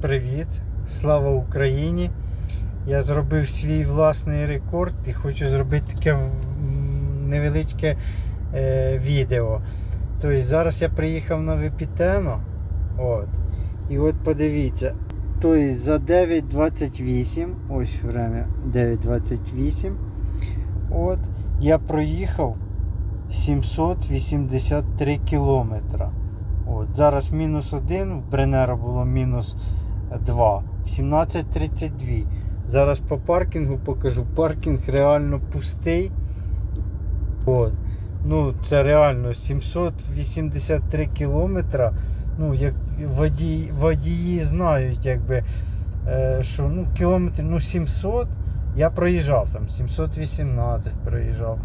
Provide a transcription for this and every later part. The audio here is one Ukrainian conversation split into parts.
привіт! Слава Україні! Я зробив свій власний рекорд і хочу зробити таке невеличке е, відео. Тобто зараз я приїхав на Випітено. От. І от подивіться. Тобто за 9.28, ось время 9.28. От, я проїхав 783 кілометра. От, зараз мінус 1, в Бренера було мінус 2. 17.32. Зараз по паркінгу покажу. Паркінг реально пустий. От. Ну, це реально 783 кілометра. Ну, як водії, водії знають, якби, е, що ну, кілометрів ну, 700. Я проїжджав там, 718 проїжджав.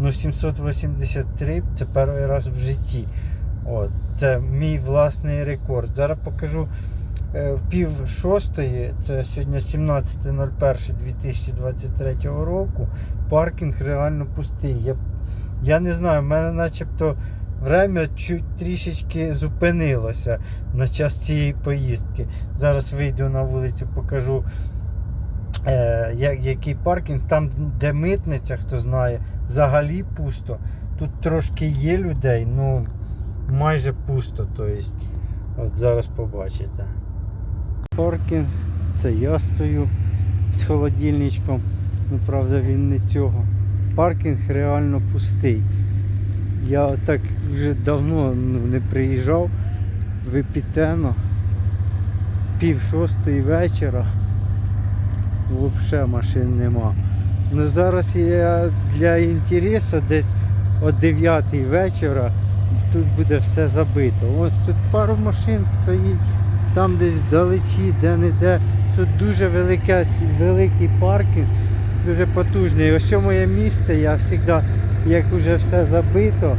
Ну, 783 це перший раз в житті. От, це мій власний рекорд. Зараз покажу в пів шостої, це сьогодні 17.01.2023 року. Паркінг реально пустий. Я, я не знаю, в мене начебто время чуть трішечки зупинилося на час цієї поїздки. Зараз вийду на вулицю, покажу. Е, який паркінг, там, де митниця, хто знає, взагалі пусто. Тут трошки є людей, ну майже пусто. Тобто, от зараз побачите. Паркінг, це я стою з холодильничком. Ну, правда, він не цього. Паркінг реально пустий. Я так вже давно ну, не приїжджав в Епітено. Пів шостої вечора. Взагалі машин нема. Ну зараз я для інтересу десь о 9 вечора тут буде все забито. Ось тут пару машин стоїть, там десь вдалечі, де-не-де. Тут дуже велике, великий паркінг, дуже потужний. Ось це моє місце, я завжди, як вже все забито,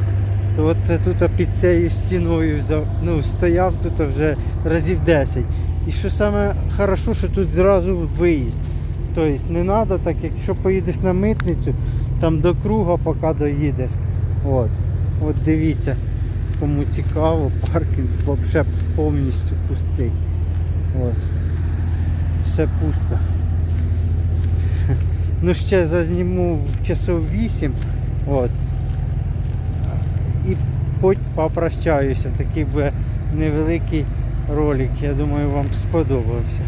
то от тут під цією стіною ну, стояв тут вже разів 10. І що саме хорошо, що тут зразу виїзд. Тобто не треба так, якщо поїдеш на митницю, там до круга поки доїдеш. От. От дивіться, кому цікаво, паркінг взагалі повністю пустий. От. Все пусто. Ну ще зазніму в часов 8. От. І попрощаюся. Такий би невеликий ролик. Я думаю, вам сподобався.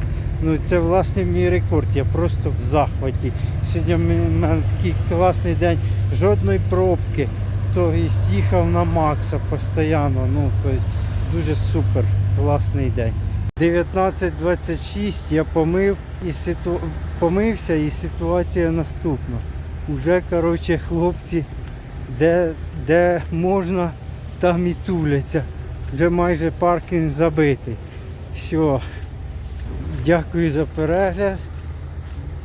Ну це власне мій рекорд. Я просто в захваті. Сьогодні в мене такий класний день, жодної пробки. Тобто їхав на Макса постійно. Ну, тобто дуже супер, класний день. 19.26 я помив і ситу... помився і ситуація наступна. Уже коротше, хлопці, де, де можна, там і туляться. Вже майже паркінг забитий. Все. Дякую за перегляд.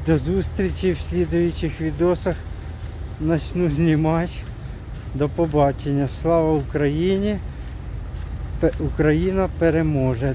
До зустрічі в слідуючих відосах. Начну знімати. До побачення. Слава Україні! Україна переможе.